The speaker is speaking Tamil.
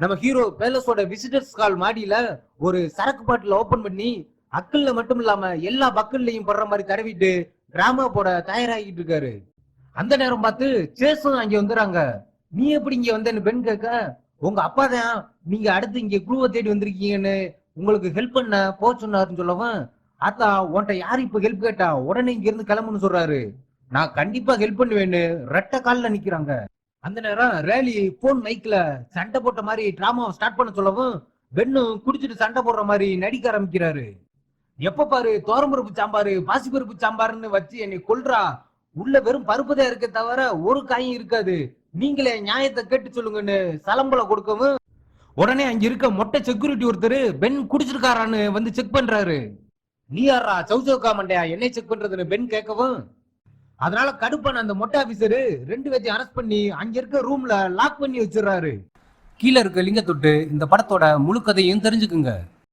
நம்ம ஹீரோ பேலஸோட விசிட்டர்ஸ் கால் மாடியில ஒரு சரக்கு பாட்டில் ஓபன் பண்ணி அக்கல்ல மட்டும் இல்லாம எல்லா பக்கல்லையும் படுற மாதிரி தடவிட்டு டிராமா போட தயாராகிட்டு இருக்காரு. அந்த நேரம் பார்த்து சேஸும் அங்க வந்துடுறாங்க நீ எப்படி இங்க வந்தேன்னு பெண் கேட்க உங்க அப்பா தான் நீங்க அடுத்து இங்க குழுவை தேடி வந்திருக்கீங்கன்னு உங்களுக்கு ஹெல்ப் பண்ண போ சொன்னாருன்னு சொல்லவும் ஆத்தா உன்கிட்ட யார் இப்ப ஹெல்ப் கேட்டா உடனே இங்க இருந்து கிளம்புன்னு சொல்றாரு. நான் கண்டிப்பா ஹெல்ப் பண்ணுவேன்னு ரெட்ட காலில் நிக்கிறாங்க. அந்த நேரம் ரேலி போன் மைக்ல சண்டை போட்ட மாதிரி டிராமா ஸ்டார்ட் பண்ண சொல்லவும் பெண்ணு குடிச்சிட்டு சண்டை போடுற மாதிரி நடிக்க ஆரம்பிக்கிறாரு. எப்ப பாரு தோரம்பருப்பு சாம்பாரு பாசிப்பருப்பு சாம்பார்னு வச்சு என்னை கொல்றா. உள்ள வெறும் பருப்பு தான் இருக்க தவிர ஒரு காயும் இருக்காது. நீங்களே நியாயத்தை கேட்டு சொல்லுங்கன்னு சலம்பலை கொடுக்கவும். உடனே அங்க இருக்க மொட்டை செக்யூரிட்டி ஒருத்தர் பென் குடிச்சிருக்காரான்னு வந்து செக் பண்றாரு. நீ யாரா சௌசௌக்கா மண்டையா? என்னை செக் பண்றதுன்னு பென் கேட்கவும். அதனால கடுப்பான அந்த மொட்டை ஆபீசரு ரெண்டு பேத்தையும் அரெஸ்ட் பண்ணி அங்க இருக்க ரூம்ல லாக் பண்ணி வச்சிடுறாரு. கீழே இருக்க லிங்க தொட்டு இந்த படத்தோட முழு கதையும் தெரிஞ்சுக்குங்க.